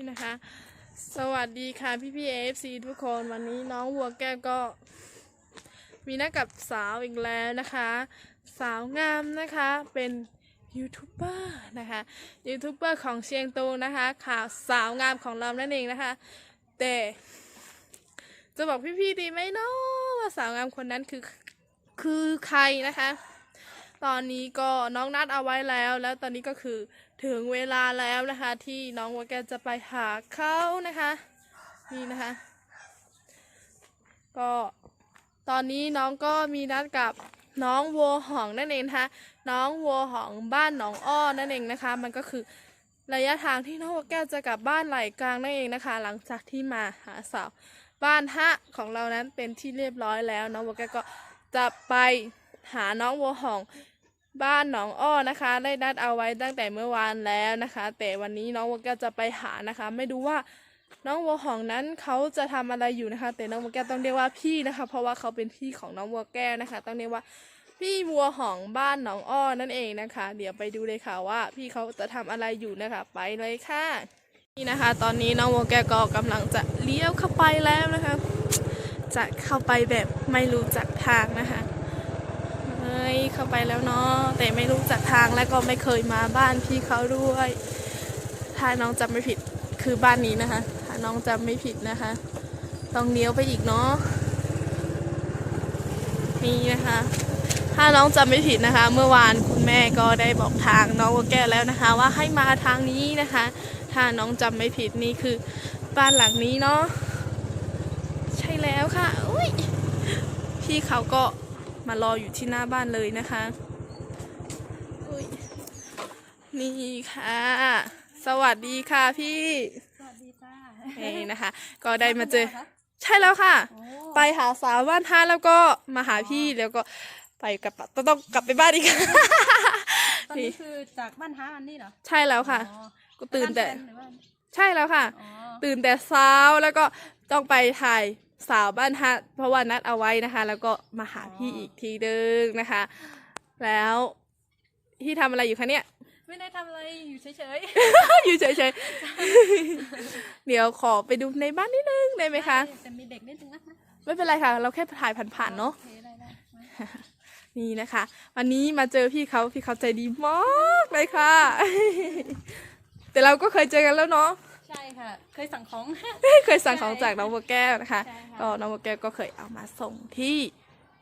นี่นะคะ สวัสดีค่ะพี่พี่เอฟซีทุกคนวันนี้น้องวัวแก้วก็ มีนัดกับสาวอีกแล้วนะคะ สาวงามนะคะเป็นยูทูบเบอร์นะคะยูทูบเบอร์ของเชียงตูนะคะข่าวสาวงามของเรานั่นเองนะคะ แต่จะบอกพี่ๆดีไหมเนาะว่าสาวงามคนนั้นคือคือใครนะคะ ตอนนี้ก็น้องนัดเอาไว้แล้ว แล้วตอนนี้ก็คือ ถึงเวลาแล้วนะคะ ที่น้องวัวแก้วจะไปหาเขานะคะ นี่นะคะ ก็ตอนนี้น้องก็มีนัดกับน้องวัวหองนั่นเองนะคะน้องวัวหองบ้านหนองอ้อนั่นเองนะคะ มันก็คือระยะทางที่น้องวัวแก้วจะกลับบ้านไหลกลางนั่นเองนะคะ หลังจากที่มาหาสาวบ้านฮะของเรานั้นเป็นที่เรียบร้อยแล้ว น้องวัวแก้วก็จะไปหาน้องวัวหอง บ้านหนองอ้อนะคะ ได้นัดเอาไว้ตั้งแต่เมื่อวานแล้วนะคะ แต่วันนี้น้องวัวแก้วจะไปหานะคะ ไม่รู้ว่าน้องวัวหองนั้นเขาจะทำอะไรอยู่นะคะ แต่น้องวัวแก้วต้องเรียกว่าพี่นะคะ เพราะว่าเขาเป็นพี่ของน้องวัวแก้วนะคะ ต้องเรียกว่าพี่วัวหองบ้านหนองอ้อนั่นเองนะคะ เดี๋ยวไปดูเลยค่ะว่า พี่เขาจะทำอะไรอยู่นะคะ ไปเลยค่ะ นี่นะคะ ตอนนี้น้องวัวแก้วก็กำลังจะเลี้ยวเข้าไปแล้วนะคะ จะเข้าไปแบบไม่รู้จักทางนะคะ ยเข้าไปแล้วเนาะแต่ไม่รู้จักทางและก็ไม่เคยมาบ้านพี่เขาด้วย ถ้าน้องจำไม่ผิดคือบ้านนี้นะคะ ถ้าน้องจำไม่ผิดนะคะ ต้องเลี้ยวไปอีกเนาะนี่นะคะ ถ้าน้องจำไม่ผิดนะคะ เมื่อวานคุณแม่ก็ได้บอกทางน้องวัวแก้วแล้วนะคะ ว่าให้มาทางนี้นะคะ ถ้าน้องจำไม่ผิดนี่คือบ้านหลังนี้เนาะใช่แล้วค่ะอุ้ยพี่เขาก็ มารออยู่ที่หน้าบ้านเลยนะคะอุ๊ยนี่ค่ะ สวัสดีค่ะพี่ สวัสดีจ้านี่นะคะ ก็ได้มาเจอ ใช่แล้วค่ะโอ้ไปหาสาวบ้านท่าแล้วก็มาหาพี่แล้วก็ไปกลับต้องต้องกลับไปบ้านอีกตอนนี้คือจากบ้านท้าอันนี้เหรอ ใช่แล้วค่ะอ๋อก็ตื่นแต่บ้าฟหรือว่าใช่แล้วค่ะอ๋อตื่นแต่เช้าแล้วก็ต้องไปถ่าย สาวบ้านฮะเพราะว่านัดเอาไว้นะคะ แล้วก็มาหาพี่อีกทีนึงนะคะ แล้วพี่ทำอะไรอยู่คะเนี่ย ไม่ได้ทำอะไรอยู่เฉยอยู่เฉยๆ เดี๋ยวขอไปดูในบ้านนิดนึงได้ๆไหมคะ แต่มีเด็กนิดนึงนะคะไม่เป็นไรค่ะ เราแค่ถ่ายผ่านๆเนาะ โอเคได้ได้มานี่นะคะ วันนี้มาเจอพี่เขาพี่เขาใจดีมากเลยค่ะ แต่เราก็เคยเจอกันแล้วเนาะ ใช่ค่ะ เคยสั่งของ เคยสั่งของจากน้องบัวแก้วนะคะ ใช่ค่ะ ก็น้องบัวแก้วก็เคยเอามาส่งที่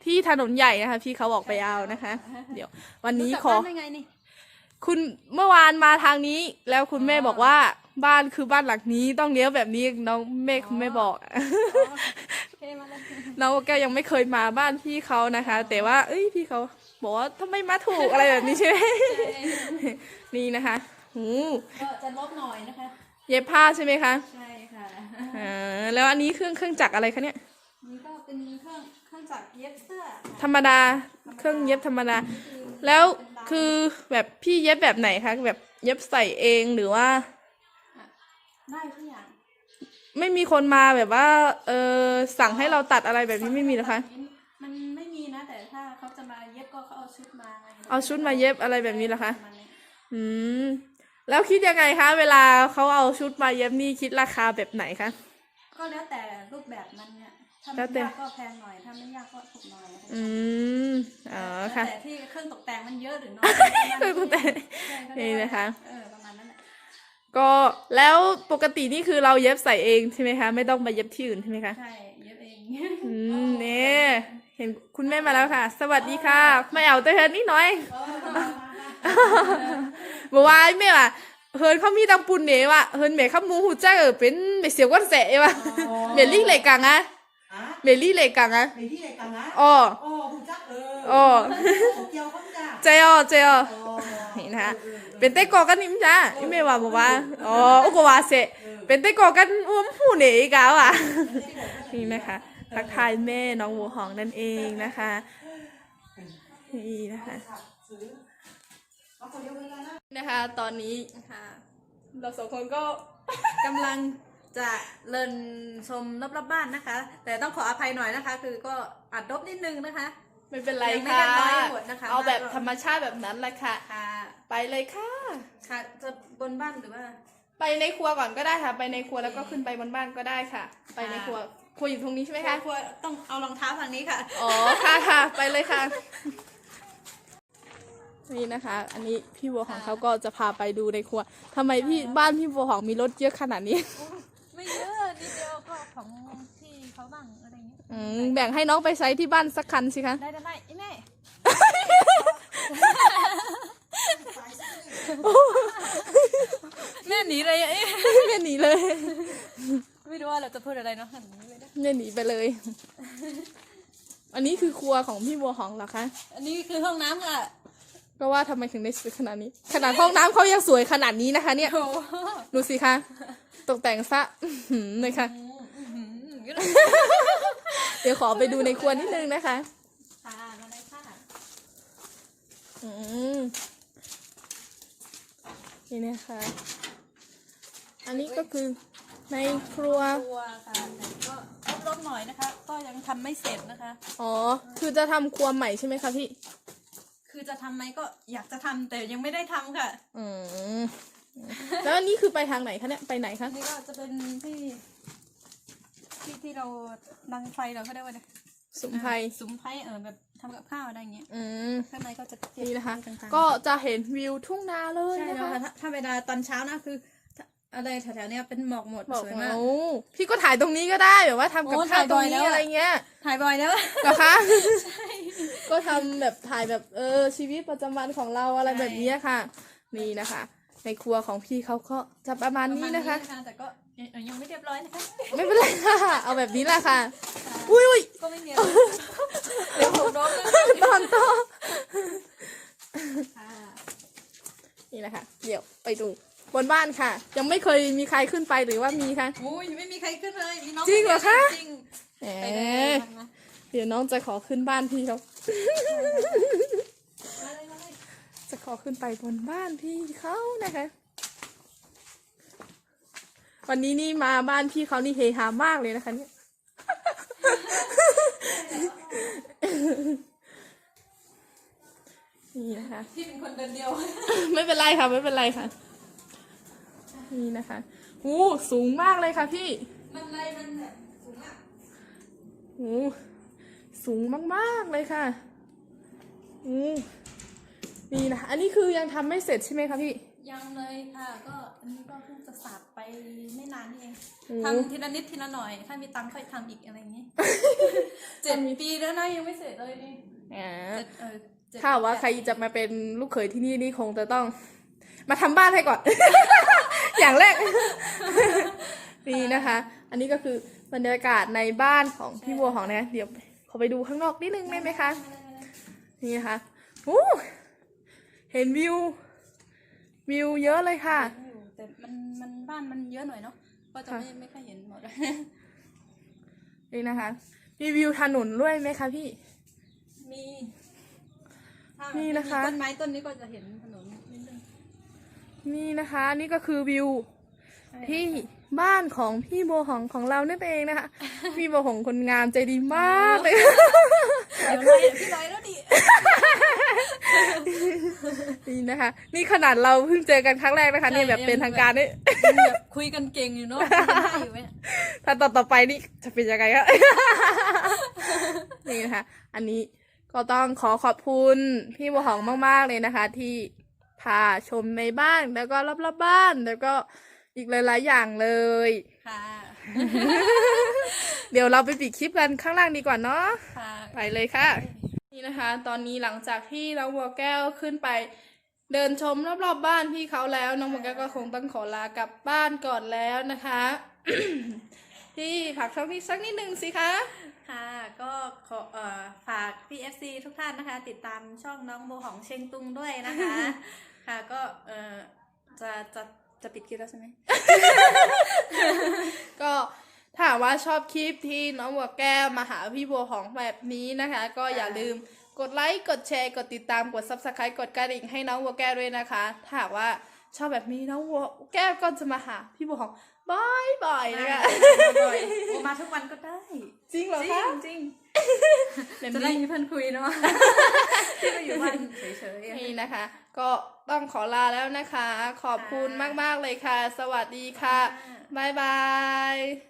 ที่ถนนใหญ่นะคะพี่เขาบอกไปเอานะคะ เดี๋ยว วันนี้รู้จักขอบ้านได้ไงนี่ คุณเมื่อวานมาทางนี้ แล้วคุณแม่บอกว่าบ้านคือบ้านหลังนี้ต้องเลี้ยวแบบนี้น้องแม่คุณแม่บอก อ๋อโอเคมาเลยน้องแก้วยังไม่เคยมาบ้านพี่เขานะคะ แต่ว่า เอ้ยพี่เขาบอกว่าทำไมมาถูกอะไรแบบนี้ใช่ไหมนี่นะคะหูก็จะลบหน่อยนะคะ เย็บผ้าใช่ไหมคะใช่ค่ะอ่าแล้วอันนี้เครื่องเครื่องจักรอะไรคะเนี่ยนี่ก็เป็นเครื่องเครื่องจักรเย็บเสื้อค่ะธรรมดาเครื่องเย็บธรรมดา แล้วคือแบบพี่เย็บแบบไหนคะแบบเย็บใส่เองหรือว่าได้ทุกอย่างไม่มีคนมาแบบว่า เออสั่งให้เราตัดอะไรแบบนี้ไม่มีเหรอคะมันไม่มีนะแต่ถ้าเขาจะมาเย็บก็เขาเอาชุดมาไงเอาชุดมาเย็บอะไรแบบนี้เหรอคะปมาณนี้อืม แล้วคิดยังไงคะ เวลาเขาเอาชุดมาเย็บนี่คิดราคาแบบไหนคะ ก็แล้วแต่รูปแบบมันเนี่ยถ้าแล้มัวนแต่ ยากก็แพงหน่อยถ้าไม่ยากก็ถูกหน่อยนะคะอืมอ๋อแล้วค่ะแต่ที่เครื่องตกแต่งมันเยอะหรือน้อยเครื่องตกแต่งใช่ก็นี่นะคะ เออประมาณนั้นแหละก็แล้วปกตินี่คือเราเย็บใส่เองใช่ไหมคะ ไม่ต้องไปเย็บที่อื่นใช่ไหมคะ ใช่เย็บเองอืมเนี่ยเห็นคุณแม่มาแล้วค่ะ สวัสดีค่ะ ไม่เอาแต่เฮินนิดหน่อย บอกว่าไอ้แม่ว่ะเฮินเขามีตังปุ่นเนี่ยว่ะเฮินแม่เขามูหูจ้าเออเป็นเมเสียวก้อนแสะว่ะเมลี่เหล็กกังอะอะเมลี่เหล็กกังอะไปที่ไหนกันนะอ๋ออ๋อคุณจักเอออ๋อเกี่ยวข้องจ้าเจอเจออ๋อนี่นะคะเป็นเต้กอกันนิ่มจ้าไอ้แม่ว่าบอกว่าอ๋ออุกวาเสะเป็นเต้กอกันอ้วมหูเนี่ยอีกแล้วอะนี่นะคะทักทายแม่น้องวัวหองนั่นเองนะคะนี่นะคะ เอาขอเยอะเลยนะนะคะ ตอนนี้นะคะเราสองคนก็กำลังจะเลินชมรอบๆบ้านนะคะ แต่ต้องขออภัยหน่อยนะคะ คือก็อัดรบนิดนึงนะคะไม่เป็นไรยังไม่ค่ะเรียบร้อยหมดนะคะเอาแบบบ้านเราธรรมชาติแบบนั้นแหละค่ะ ค่ะไปเลยค่ะ ค่ะจะบนบ้านหรือว่า ไปในครัวก่อนก็ได้ค่ะ ไปในครัวแล้วก็ขึ้นไปบนบ้านก็ได้ค่ะ ไปในครัวครัวอยู่ตรงนี้ใช่ไหมคะ ครัวต้องเอารองเท้าฝั่งนี้ค่ะ อ๋อค่ะค่ะ ไปเลยค่ะ นี่นะคะ อันนี้พี่บัวของเขาก็จะพาไปดูในครัวทำไมพี่บ้านพี่บัวของมีรถเยอะขนาดนี้ ไม่เยอะนิดเดียวก็ของที่เขาบ้างอะไรเงี้ยอืมแบ่งให้น้องไปใช้ที่บ้านสักคันสิคะ ได้ได้ได้ไอ้แม่แม่หนีเลยอะเอ๊ะแม่หนีเลย ไม่รู้ว่าเราจะพูดอะไรเนาะหันนี้เลยนะแม่หนีไปเลย อันนี้คือครัวของพี่บัวหองเหรอคะ อันนี้คือห้องน้ำค่ะ ก็ว่าทำไมถึงได้สวยขนาดนี้ ขนาดห้องน้ำเขายังสวยขนาดนี้นะคะ เนี่ยโอ้โหดูสิคะตกแต่งซะอื้อหือเลยค่ะอื้อหือเดี๋ยวขอไปดูในครัวนิดนึงนะคะค่ะมาเลยค่ะอืมนี่นะคะ อันนี้ก็คือในครัวครัวค่ะแต่ก็ลดๆหน่อยนะคะ ก็ยังทำไม่เสร็จนะคะ อ๋อ คือจะทำครัวใหม่ใช่ไหมคะพี่ คือจะทำไหมก็อยากจะทำแต่ยังไม่ได้ทำค่ะ อืมแล้วอันนี้คือไปทางไหนคะเนี่ยไปไหนคะนี่ก็จะเป็นที่ที่ที่เราดังไฟเราก็ได้ว่าเนี่ยสุมไพรสุมไพรเออแบบทำกับข้าวอะไรอย่างเงี้ยอืมข้างในก็จะเก็บนี่นะคะ ต่างๆก็จะเห็นวิวทุ่งนาเลยใช่นะแล้วคะค่ะถ้าถ้าเวลาตอนเช้านะคือถ้าอะไรแถวๆเนี้ยเป็นหมอกหมดบอกสวยว่าาก โอ้พี่ก็ถ่ายตรงนี้ก็ได้แบบว่าทำกับโอ้ข้าวตรงถ่ายบ่อยแล้นี้วอะ อะไรเงี้ยถ่ายบ่อยแล้ว เหรอคะ ก็ทำแบบถ่ายแบบเออชีวิตประจำวันของเราอะไรแบบนี้ค่ะ นี่นะคะ ในครัวของพี่เขาก็จะประมาณนี้นะคะ ประมาณแต่ก็ยังยังไม่เรียบร้อยนะคะไม่เป็นไรค่ะ เอาแบบนี้แหละค่ะ อุ้ยอุ้ยก็ไม่มีอะไรเดี๋ยวผมร้องเลยตอนต่อค่ะนี่นะคะเดี๋ยวไปดูบนบ้านค่ะ ยังไม่เคยมีใครขึ้นไปหรือว่ามีคะโอ้ยไม่มีใครขึ้นเลยมีน้องจริงเหรอคะ จริงแหมไปเลยมาเดี๋ยวน้องจะขอขึ้นบ้านพี่เขา มาเลยมาเลยจะขอขึ้นไปบนบ้านพี่เขานะคะ วันนี้นี่มาบ้านพี่เขานี่เฮฮามากเลยนะคะเนี่ยนี่นะคะพี่เป็นคนเดินเดียว ไม่เป็นไรค่ะ ไม่เป็นไรค่ะ นี่นะคะอู้สูงมากเลยค่ะพี่ มันไรมันแบบสูงอะอู้ สูงมากๆเลยค่ะอู้นี่นะคะอันนี้คือยังทำไม่เสร็จใช่ไหมคะพี่ ยังเลยค่ะ ก็อันนี้ก็เพิ่งจะสับไปไม่นานนี่เองโอ้ทำทีละนิดทีละหน่อย ถ้ามีตังค์ค่อยทำอีกอะไรอย่างนี้ เจ็ดปีแล้วนะยังไม่เสร็จเลยนี่อ่า เจ็ดเออเจ็ดถ้าว่าใครจะมาเป็นลูกเขยที่นี่นี่คงจะต้อง มาทำบ้านให้ก่อน อย่างแรก นี่นะคะ อันนี้ก็คือบรรยากาศในบ้านของพี่บัวของนะ เดี๋ยว ขอไปดูข้างนอกนิดนึงได้ไหมคะ นี่นะคะโอ้เห็นวิว วิวเยอะเลยค่ะอยู่แต่มันมันบ้านมันเยอะหน่อยเนาะ ก็จะไม่ไม่ค่อยเห็นหมด นี่นะคะ มีวิวถนนด้วยไหมคะพี่ มีถ้านี่นะคะมีต้นไม้ต้นนี้ก็จะเห็นถนนนิดนึงนี่นะคะ นี่ก็คือวิวที่ บ้านของพี่โบวหองของเรานั่นเองนะคะ พี่โบวหองคนงามใจดีมากเลย เดี๋ยวเลยพี่ลอยแล้วดิ นี่นะคะ นี่ขนาดเราเพิ่งเจอกันครั้งแรกนะคะนี่แบบเป็นทางการนี่ยังแบบคุยกันเก่งอยู่เนาะคุยกันได้อยู่ไหมถ้าต่อต่อไปนี่จะเป็นยังไงคะ นี่นะคะ อันนี้ก็ต้องขอขอบคุณพี่บัวหองมาก ๆเลยนะคะ ที่พาชมในบ้านแล้วก็รอบๆบ้านแล้วก็ อีกหลายๆอย่างเลย ค่ะ เดี๋ยวเราไปปิดคลิปกันข้างล่างดีกว่าเนาะค่ะไปเลยค่ะ นี่นะคะ ตอนนี้หลังจากที่น้องบัวแก้วขึ้นไป เดินชมรอบๆบบ้านพี่เขาแล้ว น้องบัวแก้วก็คงต้องขอลากลับบ้านก่อนแล้วนะคะพี่ผักช่องพี่สักนิดนึงสิคะ ค่ะ ก็ขอเอ่อฝาก PFC ทุกท่านนะคะ ติดตามช่องน้องโบของเชงตุงด้วยนะคะ ค่ะ ก็เอ่อจะจะ จะปิดคลิปแล้วใช่ไหม ก็ถ้าหากว่าชอบคลิปที่น้องบัวแก้วมาหาพี่บัวของแบบนี้นะคะ ก็อย่าลืมกดไลค์ กดแชร์ กดติดตาม กด subscribe กดกระดิ่งให้น้องบัวแก้วด้วยนะคะ ถ้าหากว่าชอบแบบนี้น้องบัวแก้วก็จะมาหาพี่บัวของบ่อยๆนะคะ บ่อยๆโอมาทุกวันก็ได้ จริงเหรอจริคะงจริงเล่ม จะได้นี้มีเพื่อนคุยเนาะที่ก็อยู่บ้านเฉยๆนี่นะคะ ก็ต้องขอลาแล้วนะคะ ขอบคุณมากๆเลยค่ะ สวัสดีค่ะ บ๊ายบา